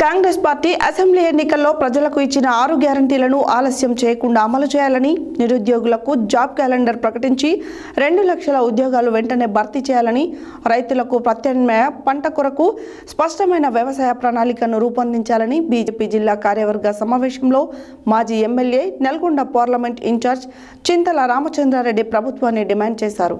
Congress party assembly ఎన్నికల్లో ప్రజలకు ఇచ్చిన ఆరు గ్యారంటీలను ఆలస్యం చేయకుండా అమలు చేయాలని నిరుద్యోగులకు జాబ్ క్యాలెండర్ ప్రకటించి రెండు లక్షల ఉద్యోగాలు వెంటనే భర్తీ చేయాలని రైతులకు ప్రత్యామ్నాయ పంట కొరకు స్పష్టమైన వ్యవసాయ ప్రణాళికను రూపొందించాలని బీజేపీ జిల్లా కార్యవర్గ సమావేశంలో మాజీ MLA Nalgonda parliament incharge Chintala Ramachandra Reddy ప్రభుత్వాన్ని డిమాండ్ చేశారు.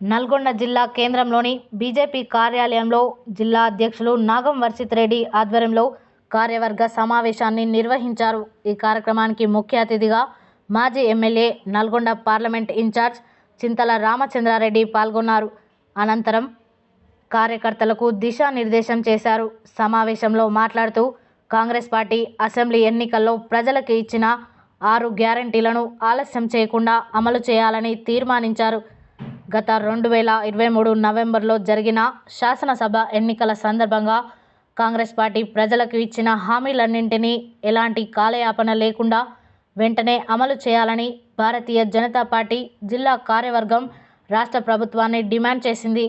నల్గొండ జిల్లా కేంద్రంలోని బీజేపీ కార్యాలయంలో జిల్లా అధ్యక్షులు నాగం వర్షిత్ రెడ్డి ఆధ్వర్యంలో కార్యవర్గ సమావేశాన్ని నిర్వహించారు. ఈ కార్యక్రమానికి ముఖ్య అతిథిగా మాజీ MLA Nalgonda parliament incharge Chintala Ramachandra Reddy పాల్గొన్నారు. అనంతరం కార్యకర్తలకు దిశానిర్దేశం చేశారు. సమావేశంలో మాట్లాడుతూ కాంగ్రెస్ పార్టీ అసెంబ్లీ ఎన్నికల్లో ప్రజలకు ఇచ్చిన ఆరు గ్యారంటీలను ఆలస్యం చేయకుండా అమలు చేయాలని తీర్మానించారు. గత రెండు వేల ఇరవై మూడు నవంబర్లో జరిగిన శాసనసభ ఎన్నికల సందర్భంగా కాంగ్రెస్ పార్టీ ప్రజలకు ఇచ్చిన హామీలన్నింటినీ ఎలాంటి కాలయాపన లేకుండా వెంటనే అమలు చేయాలని భారతీయ జనతా పార్టీ జిల్లా కార్యవర్గం రాష్ట్ర ప్రభుత్వాన్ని డిమాండ్ చేసింది.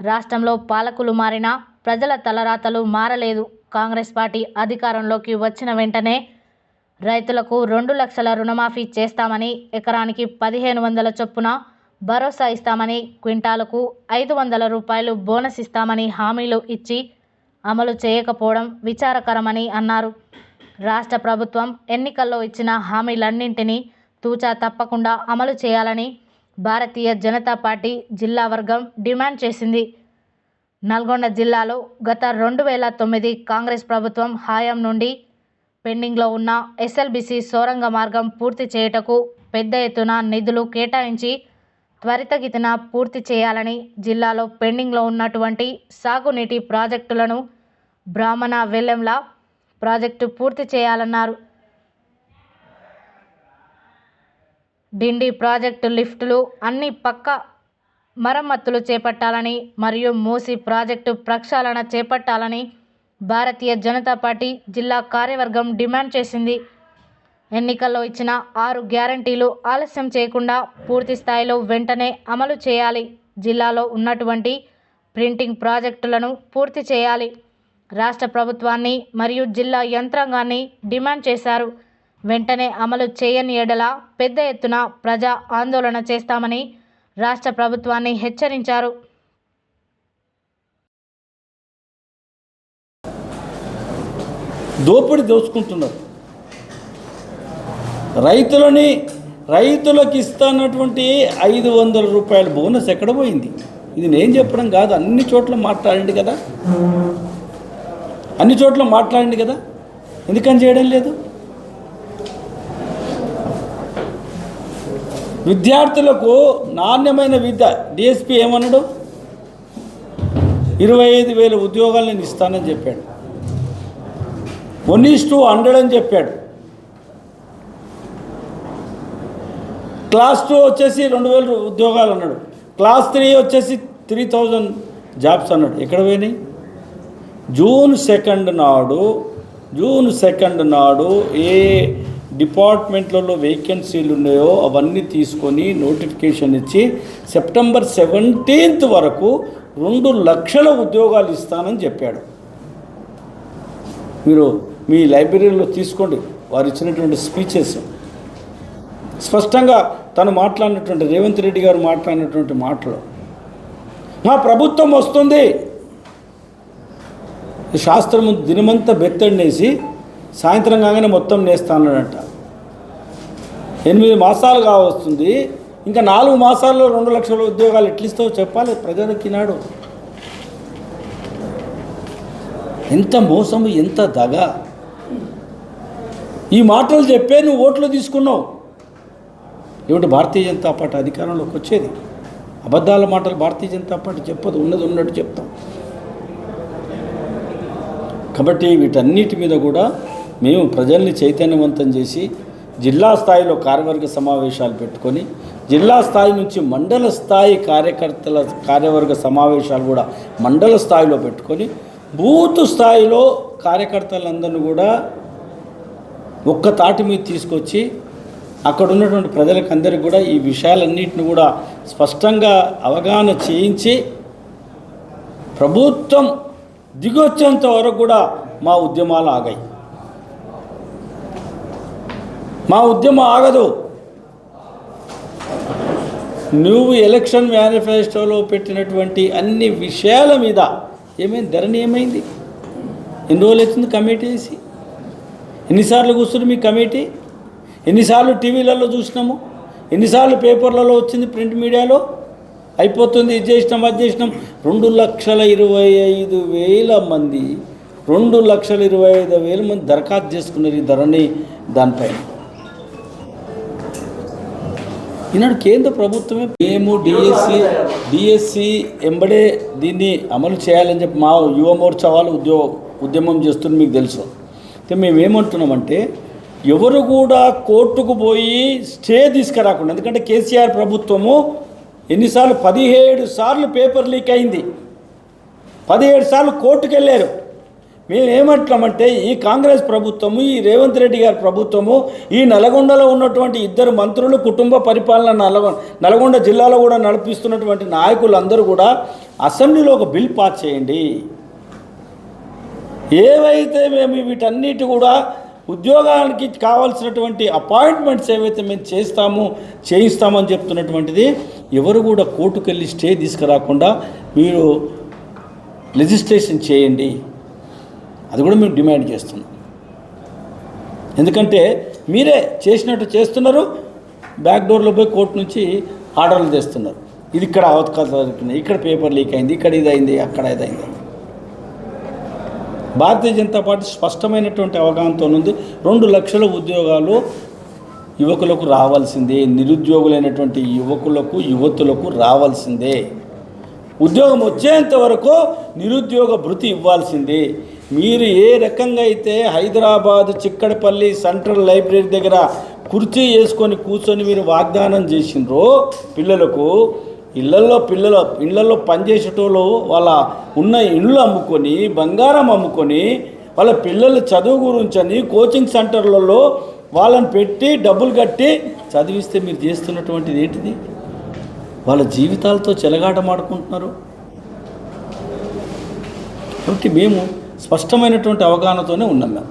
రాష్ట్రంలో పాలకులు మారినా ప్రజల తలరాతలు మారలేదు. కాంగ్రెస్ పార్టీ అధికారంలోకి వచ్చిన వెంటనే రైతులకు రెండు లక్షల రుణమాఫీ చేస్తామని ఎకరానికి పదిహేను వందల చొప్పున భరోసా ఇస్తామని క్వింటాలకు ఐదు వందల రూపాయలు బోనస్ ఇస్తామని హామీలు ఇచ్చి అమలు చేయకపోవడం విచారకరమని అన్నారు. రాష్ట్ర ప్రభుత్వం ఎన్నికల్లో ఇచ్చిన హామీలన్నింటినీ తూచా తప్పకుండా అమలు చేయాలని భారతీయ జనతా పార్టీ జిల్లా వర్గం డిమాండ్ చేసింది. నల్గొండ జిల్లాలో గత రెండు వేల తొమ్మిది కాంగ్రెస్ ప్రభుత్వం హయాం నుండి పెండింగ్లో ఉన్న ఎస్ఎల్బిసి సొరంగ మార్గం పూర్తి చేయుటకు పెద్ద ఎత్తున నిధులు కేటాయించి త్వరితగతిన పూర్తి చేయాలని జిల్లాలో పెండింగ్లో ఉన్నటువంటి సాగునీటి ప్రాజెక్టులను బ్రాహ్మణ వెల్లెంల ప్రాజెక్టు పూర్తి చేయాలన్నారు. డిండి ప్రాజెక్టు లిఫ్టులు అన్ని పక్క మరమ్మతులు చేపట్టాలని మరియు మూసి ప్రాజెక్టు ప్రక్షాళన చేపట్టాలని భారతీయ జనతా పార్టీ జిల్లా కార్యవర్గం డిమాండ్ చేసింది. ఎన్నికల్లో ఇచ్చిన ఆరు గ్యారంటీలు ఆలస్యం చేయకుండా పూర్తి స్థాయిలో వెంటనే అమలు చేయాలి. జిల్లాలో ఉన్నటువంటి ప్రింటింగ్ ప్రాజెక్టులను పూర్తి చేయాలి. రాష్ట్ర ప్రభుత్వాన్ని మరియు జిల్లా యంత్రాంగాన్ని డిమాండ్ చేశారు. వెంటనే అమలు చేయని ఎడల పెద్ద ఎత్తున ప్రజా ఆందోళన చేస్తామని రాష్ట్ర ప్రభుత్వాన్ని హెచ్చరించారు. దోపిడి దోచుకుంటున్నారు. రైతులని రైతులకు ఇస్తున్నటువంటి ఐదు వందల రూపాయల బోనస్ ఎక్కడ పోయింది? ఇది నేను చెప్పడం కాదు అన్ని చోట్ల మాట్లాడండి కదా. అన్ని చోట్ల మాట్లాడండి కదా. ఎందుకని చేయడం లేదు? విద్యార్థులకు నాణ్యమైన విద్య డిఎస్పి ఏమన్నాడు? ఇరవై ఐదు వేల ఉద్యోగాలు నేను ఇస్తానని చెప్పాడు. వన్ ఈస్ టూ హండ్రెడ్ అని చెప్పాడు. క్లాస్ టూ వచ్చేసి రెండు వేల ఉద్యోగాలు అన్నాడు. క్లాస్ త్రీ వచ్చేసి త్రీ థౌజండ్ జాబ్స్ అన్నాడు. ఎక్కడ పోయినాయి? జూన్ సెకండ్ నాడు జూన్ సెకండ్ నాడు ఏ డిపార్ట్మెంట్లలో వేకెన్సీలు ఉన్నాయో అవన్నీ తీసుకొని నోటిఫికేషన్ ఇచ్చి సెప్టెంబర్ సెవెంటీన్త్ వరకు రెండు లక్షల ఉద్యోగాలు ఇస్తానని చెప్పాడు. మీరు మీ లైబ్రరీలో తీసుకోండి. వారు ఇచ్చినటువంటి స్పీచెస్. స్పష్టంగా తను మాట్లాడినటువంటి రేవంత్ రెడ్డి గారు మాట్లాడినటువంటి మాటలు మా ప్రభుత్వం వస్తుంది. శాస్త్రము దినమంతా బెత్తడినేసి సాయంత్రం కాగానే మొత్తం నేస్తానంట ఎనిమిది మాసాలు కావస్తుంది. ఇంకా నాలుగు మాసాల్లో రెండు లక్షల ఉద్యోగాలు ఎట్లిస్తావో చెప్పాలి ప్రజలకి నాడు. ఎంత మోసము ఎంత దగ. ఈ మాటలు చెప్పే నువ్వు ఓట్లు తీసుకున్నావు. ఏమిటి భారతీయ జనతా పార్టీ అధికారంలోకి వచ్చేది. అబద్ధాల మాటలు భారతీయ జనతా పార్టీ చెప్పదు ఉన్నది ఉన్నట్టు చెప్తాం. కాబట్టి వీటన్నిటి మీద కూడా మేము ప్రజల్ని చైతన్యవంతం చేసి జిల్లా స్థాయిలో కార్యవర్గ సమావేశాలు పెట్టుకొని జిల్లా స్థాయి నుంచి మండల స్థాయి కార్యకర్తల కార్యవర్గ సమావేశాలు కూడా మండల స్థాయిలో పెట్టుకొని బూత్ స్థాయిలో కార్యకర్తలందరినీ కూడా ఒక్క తాటి మీద తీసుకొచ్చి అక్కడ ఉన్నటువంటి ప్రజలకు అందరికీ కూడా ఈ విషయాలన్నింటిని కూడా స్పష్టంగా అవగాహన చేయించి ప్రభుత్వం దిగొచ్చేంత వరకు కూడా మా ఉద్యమాలు ఆగాయి. మా ఉద్యమం ఆగదు. నువ్వు ఎలక్షన్ మేనిఫెస్టోలో పెట్టినటువంటి అన్ని విషయాల మీద ఏమైంది ధరణి ఏమైంది? ఎన్ని రోజులు వచ్చింది కమిటీ వేసి? ఎన్నిసార్లు కూర్చుంది మీ కమిటీ? ఎన్నిసార్లు టీవీలలో చూసినాము? ఎన్నిసార్లు పేపర్లలో వచ్చింది ప్రింట్ మీడియాలో? అయిపోతుంది ఇది చేసినాం అది చేసినాం. రెండు లక్షల ఇరవై ఐదు వేల మంది రెండు లక్షల ఇరవై ఐదు వేల మంది దరఖాస్తు చేసుకున్నారు ఈ ధరని దానిపైన. ఈనాడు కేంద్ర ప్రభుత్వమే మేము డిఎస్సి డిఎస్సి ఎంబడే దీన్ని అమలు చేయాలని చెప్పి మా యువ మోర్చా వాళ్ళు ఉద్యోగ ఉద్యమం చేస్తుంది మీకు తెలుసు. అయితే మేము ఏమంటున్నామంటే ఎవరు కూడా కోర్టుకు పోయి స్టే తీసుకురాకుండా ఎందుకంటే కేసీఆర్ ప్రభుత్వము ఎన్నిసార్లు పదిహేడు సార్లు పేపర్ లీక్ అయింది. పదిహేడు సార్లు కోర్టుకు వెళ్ళారు. మేము ఏమంటున్నామంటే ఈ కాంగ్రెస్ ప్రభుత్వము ఈ రేవంత్ రెడ్డి గారి ప్రభుత్వము ఈ నల్గొండలో ఉన్నటువంటి ఇద్దరు మంత్రులు కుటుంబ పరిపాలన నల్గొండ నల్గొండ జిల్లాలో కూడా నడిపిస్తున్నటువంటి నాయకులందరూ కూడా అసెంబ్లీలో ఒక బిల్ పాస్ చేయండి. ఏవైతే మేము వీటన్నిటి కూడా ఉద్యోగానికి కావాల్సినటువంటి అపాయింట్మెంట్స్ ఏవైతే మేము చేస్తాము చేయిస్తామని చెప్తున్నటువంటిది ఎవరు కూడా కోర్టుకెళ్ళి స్టే తీసుకురాకుండా మీరు లెజిస్లేషన్ చేయండి. అది కూడా మేము డిమాండ్ చేస్తున్నాం. ఎందుకంటే మీరే చేసినట్టు చేస్తున్నారు బ్యాక్ డోర్లో పోయి కోర్టు నుంచి ఆర్డర్లు తెస్తున్నారు. ఇది ఇక్కడ అవతకాలు జరుగుతున్నాయి ఇక్కడ పేపర్ లీక్ అయింది ఇక్కడ ఇది అయింది అక్కడ ఇది అయింది భారతీయ జనతా పార్టీ స్పష్టమైనటువంటి అవగాహనతో ఉంది. రెండు లక్షల ఉద్యోగాలు యువకులకు రావాల్సిందే నిరుద్యోగులైనటువంటి యువకులకు యువతులకు రావాల్సిందే. ఉద్యోగం వచ్చేంత వరకు నిరుద్యోగ భృతి ఇవ్వాల్సిందే. మీరు ఏ రకంగా అయితే హైదరాబాద్ చిక్కడపల్లి సెంట్రల్ లైబ్రరీ దగ్గర కుర్చీ వేసుకొని కూర్చొని మీరు వాగ్దానం చేసిండ్రో పిల్లలకు ఇళ్ళల్లో పిల్లల ఇళ్ళల్లో పనిచేసేటోళ్ళు వాళ్ళ ఉన్న ఇళ్ళు అమ్ముకొని బంగారం అమ్ముకొని వాళ్ళ పిల్లల చదువు గురించని కోచింగ్ సెంటర్లలో వాళ్ళని పెట్టి డబ్బులు కట్టి చదివిస్తే మీరు చేస్తున్నటువంటిది ఏంటిది? వాళ్ళ జీవితాలతో చెలగాటమాడుకుంటున్నారు. కాబట్టి మేము స్పష్టమైనటువంటి అవగాహనతోనే ఉన్నాం మేము.